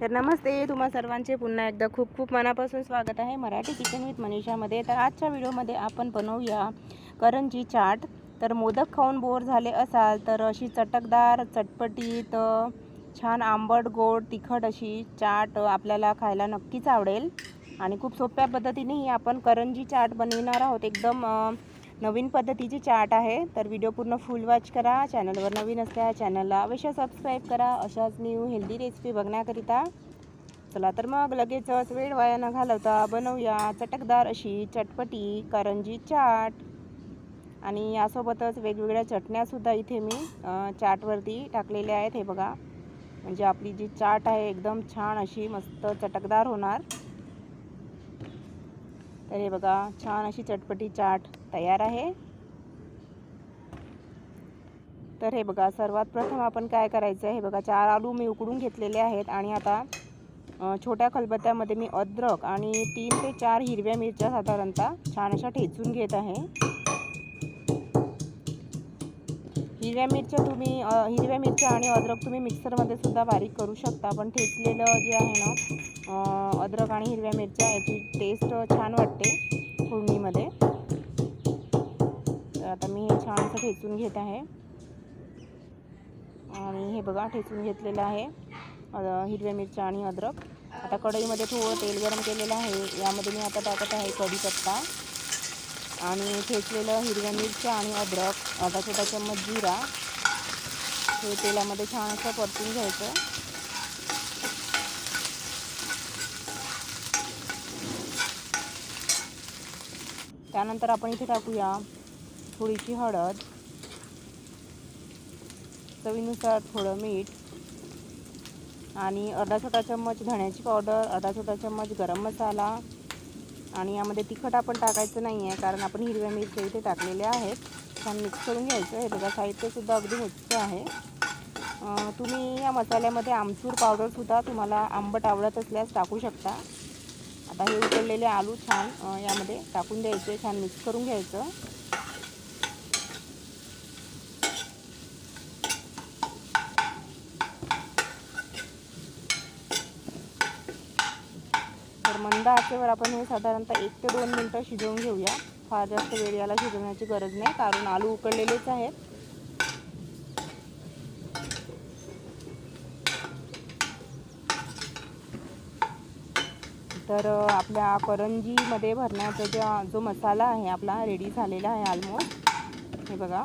तर नमस्ते तुम्हा सर्वांचे पुन्हा एकदा खूप खूप मनापासून स्वागत आहे मराठी किचन विथ मनीषामध्ये. तर आजच्या व्हिडिओमध्ये आपण बनवूया करंजी चाट. तर मोदक खाऊन बोर झाले असाल तर अशी चटकदार चटपटीत छान आंबट गोड तिखट अशी चाट आपल्याला खायला नक्कीच आवडेल. आणि खूप सोप्या पद्धतीनेही आपण करंजी चाट बनविणार आहोत. एकदम नवीन पद्धतीची चाट आहे तर व्हिडिओ पूर्ण फुल वॉच करा चॅनलवर नवीन असल्या चॅनलला अवश्य सबस्क्राईब करा. अशाच न्यू हेल्दी रेसिपी बघण्याकरिता चला तर मग लगेचच वेळ वाया न घालवता बनवूया चटकदार अशी चटपटी करंजी चाट. आणि यासोबतच वेगवेगळ्या चटण्यासुद्धा इथे मी चाटवरती टाकलेल्या आहेत. हे बघा म्हणजे आपली जी चाट आहे एकदम छान अशी मस्त चटकदार होणार. तर हे बघा छान अशी चटपटी चाट. तयार आहे. तर हे बघा सर्वात प्रथम आपण काय करायचं आहे? हे बघा चार आलू मी उकडून घेतलेले आहेत आणि आता छोट्या खलबत्त्यामध्ये मी अद्रक आणि तीन ते चार हिरव्या मिरच्या साधारणतः छान अशा ठेचून घेत आहे. हिरव्या मिरच्या तुम्ही हिरव्या मिरच्या आणि अद्रक तुम्ही मिक्सरमध्ये सुद्धा बारीक करू शकता पण ठेचलेलं जे आहे ना अद्रक आणि हिरव्या मिरच्या याची टेस्ट छान वाटते. ठेचून घेत आहे. आणि हे बघा ठेचून घेतलेलं आहे. हिरव्या मिरच्या आणि अद्रक. आता कढईमध्ये थोडं तेल गरम केलेलं आहे. यामध्ये मी आता टाकत आहे कढीपत्ता. आणि ठेचलेलं हिरव्या मिरच्या आणि अद्रक. आता छोटा चम्मच जिरा. हे तेलामध्ये छान असं परतून घ्यायचं. त्यानंतर आपण इथे टाकूया थोडीशी हळद चवीनुसार थोडं मीठ आणि अर्धा छोटा चम्मच धण्याची पावडर अर्धा छोटा चम्मच गरम मसाला आणि यामध्ये तिखट आपण टाकायचं नाही आहे कारण आपण हिरव्या मिरच्या इथे टाकलेल्या आहेत. छान मिक्स करून घ्यायचं हे बघा साहित्यसुद्धा अगदी उच्च आहे. तुम्ही या मसाल्यामध्ये आमचूर पावडरसुद्धा तुम्हाला आंबट आवडत असल्यास टाकू शकता. आता हे उकडलेले आलू छान यामध्ये टाकून द्यायचे छान मिक्स करून घ्यायचं. मंद आचेवर आपण हे साधारणतः एक ते दोन मिनटं शिजवून घेऊया. फार जास्त वेळ याला शिजवण्याची गरज नाही कारण आलू उकडलेलेच आहेत. तर आपल्या करंजीमध्ये भरण्याचा ज्या जो मसाला आहे आपला रेडी झालेला आहे ऑलमोस्ट हे बघा.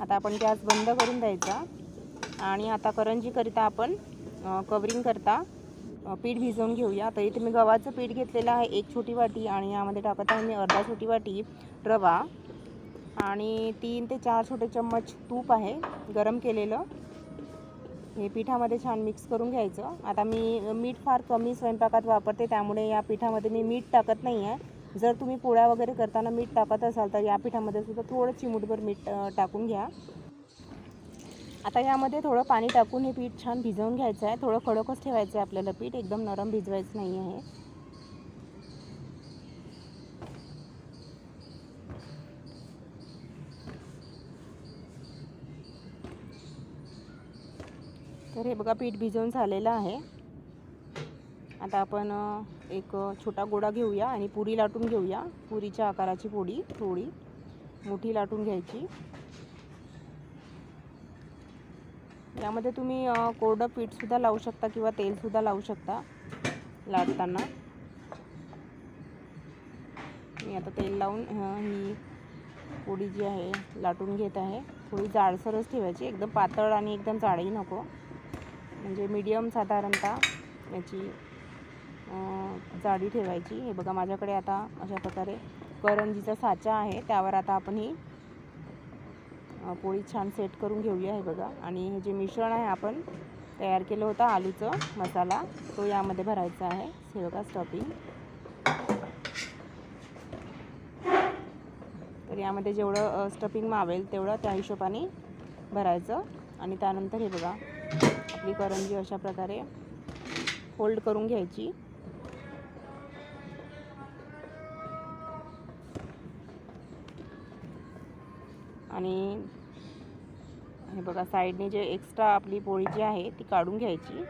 आता आपण गॅस बंद करून द्यायचा. आणि आता करंजीकरिता आपण कवरिंग करता. पीठ भिजवून घेऊया. तर इथे मी गव्हाचं पीठ घेतलेलं आहे एक छोटी वाटी आणि यामध्ये टाकत आहे मी अर्धा छोटी वाटी रवा आणि तीन ते चार छोटे चम्मच तूप आहे गरम केलेलं. हे पिठामध्ये छान मिक्स करून घ्यायचं. आता मी मीठ फार कमी स्वयंपाकात वापरते त्यामुळे या पिठामध्ये मी मीठ टाकत नाही आहे जर तुम्ही पोळ्या वगैरे करताना मीठ टाकत असाल तर या पिठामध्ये सुद्धा थोडं चिमूटभर मीठ टाकून घ्या. आता यामध्ये थोडं पाणी टाकून हे पीठ छान भिजवून घ्यायचं आहे. थोडं कडकच ठेवायचं आहे आपल्याला पीठ. एकदम नरम भिजवायचं नाही आहे. तर हे बघा पीठ भिजवून झालेलं आहे. आता आपण एक छोटा गोळा घेऊया आणि पुरी लाटून घेऊया. पुरीच्या आकाराची पोळी थोडी. मोठी लाटून घ्यायची. यामध्ये तुम्ही कोरडं पीठसुद्धा लावू शकता किंवा तेलसुद्धा लावू शकता लाटताना. मी आता तेल लावून ही पोळी जी आहे लाटून घेत आहे. थोडी जाडसरच ठेवायची एकदम पातळ आणि एकदम जाडही नको. म्हणजे मीडियम साधारणतः याची जाडी ठेवायची. हे बघा माझ्याकडे आता अशा प्रकारे करंजीचा साचा आहे. त्यावर आता आपण ही पोळी छान सेट करून घेऊया हे बघा. आणि हे जे मिश्रण आहे आपण तयार केलं होतं आलूचं मसाला तो यामध्ये भरायचा आहे. हे बघा स्टफिंग तर यामध्ये जेवढं स्टफिंग मावेल तेवढं त्या हिशोबाने भरायचं. आणि त्यानंतर हे बघा आपली करंजी अशा प्रकारे फोल्ड करून घ्यायची. आणि हे बघा साईडने जे एक्स्ट्रा आपली पोळी जी आहे ती काढून घ्यायची.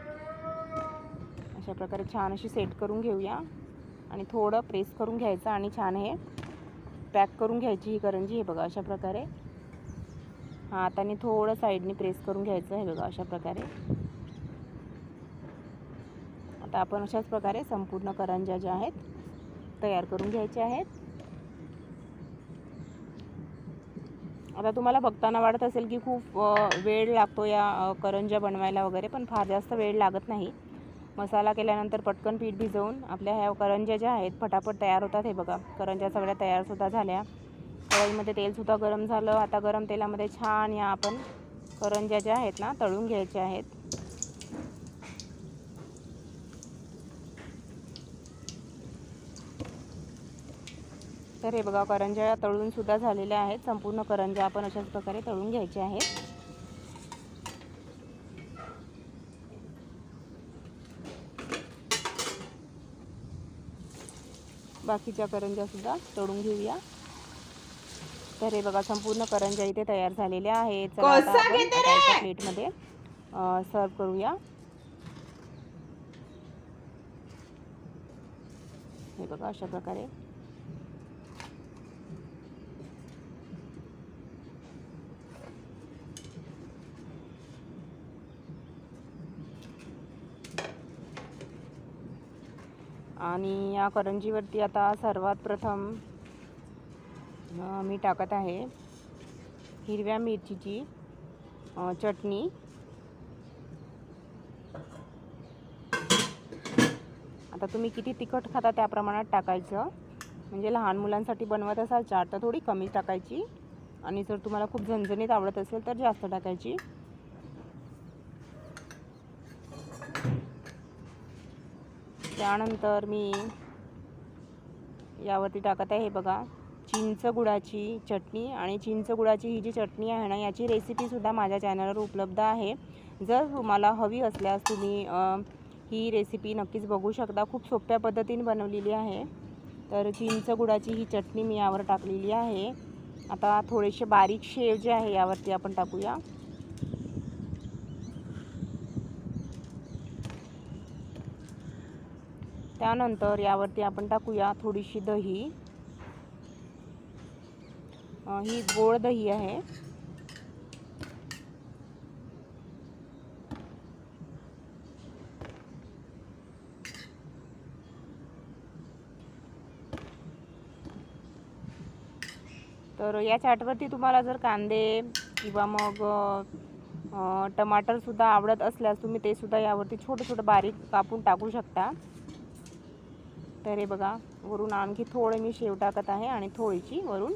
अशा प्रकारे छान अशी सेट करून घेऊया. आणि थोडं प्रेस करून घ्यायचं आणि छान हे पॅक करून घ्यायची ही करंजी हे बघा अशा प्रकारे. हां हाताने थोडं साईडने प्रेस करून घ्यायचं हे बघा अशा प्रकारे. आता आपण अशाच प्रकारे संपूर्ण करंज्या ज्या आहेत तयार करून घ्यायच्या आहेत. आता तुम्हाला बघताना वाटत असेल की खूप वेळ लागतो या करंज्या बनवायला वगैरे पण फार जास्त वेळ लागत नाही. मसाला केल्यानंतर पटकन पीठ भिजवून आपल्या ह्या करंज्या ज्या आहेत फटाफट तयार होतात. हे बघा करंज्या सगळ्या तयारसुद्धा झाल्या. कढईमध्ये तेलसुद्धा गरम झालं. आता गरम तेलामध्ये छान या आपण करंज्या ज्या आहेत ना तळून घ्यायच्या आहेत. तर हे बघा करंज्या तळून सुद्धा झालेल्या आहेत. संपूर्ण करंज्या आपण अशाच प्रकारे तळून घ्यायच्या आहेत. बाकीच्या करंज्या सुद्धा तळून घेऊया. तर हे बघा संपूर्ण करंज्या इथे तयार झालेल्या आहेत. प्लेटमध्ये सर्व करूया. हे बघा अशा प्रकारे आणि या करंजीवरती आता सर्वात प्रथम मी टाकत आहे हिरव्या मिरचीची चटणी. आता तुम्ही किती तिखट खाता त्या प्रमाणात टाकायचं. म्हणजे लहान मुलांसाठी बनवत असाल चाट तर थोडी कमी टाकायची. आणि जर तुम्हाला खूप झणझणीत आवडत असेल तर जास्त टाकायची. त्यानंतर मी यावरती टाकत आहे बघा. चिंच गुळाची चटणी आणि चिंच गुळाची ही जी चटणी आहे ना याची रेसिपीसुद्धा माझ्या चॅनलवर उपलब्ध आहे. जर तुम्हाला हवी असल्यास तुम्ही ही रेसिपी नक्कीच बघू शकता. खूप सोप्या पद्धतीने बनवलेली आहे. तर चिंच गुळाची ही चटणी मी यावर टाकलेली आहे. आता थोडेसे बारीक शेव जे आहे यावरती आपण टाकूया. त्यानंतर यावरती आपण टाकूया थोडीशी दही. ही गोड दही आहे. तर या चाटवरती तुम्हाला जर कांदे किंवा मग टमाटरसुद्धा आवडत असल्यास तुम्ही ते सुद्धा यावरती छोटं छोटं बारीक कापून टाकू शकता. तर हे बघा वरून आणखी थोडं मी शेव टाकत आहे आणि थोडीशी वरून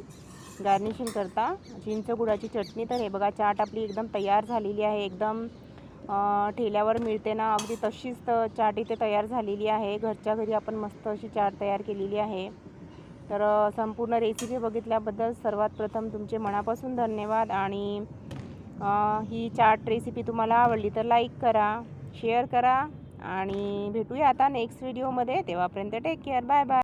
गार्निशिंग करता. चिंच गुळाची चटणी तर हे बघा चाट आपली एकदम तयार झालेली आहे. एकदम ठेल्यावर मिळते ना अगदी तशीच तर चाट इथे तयार झालेली आहे. घरच्या घरी आपण मस्त अशी चाट तयार केलेली आहे. तर संपूर्ण रेसिपी बघितल्याबद्दल सर्वात प्रथम तुमचे मनापासून धन्यवाद आणि ही चाट रेसिपी तुम्हाला आवडली तर लाईक करा शेअर करा. आणि भेटूया आता नेक्स्ट व्हिडिओमध्ये तेव्हापर्यंत टेक केअर बाय बाय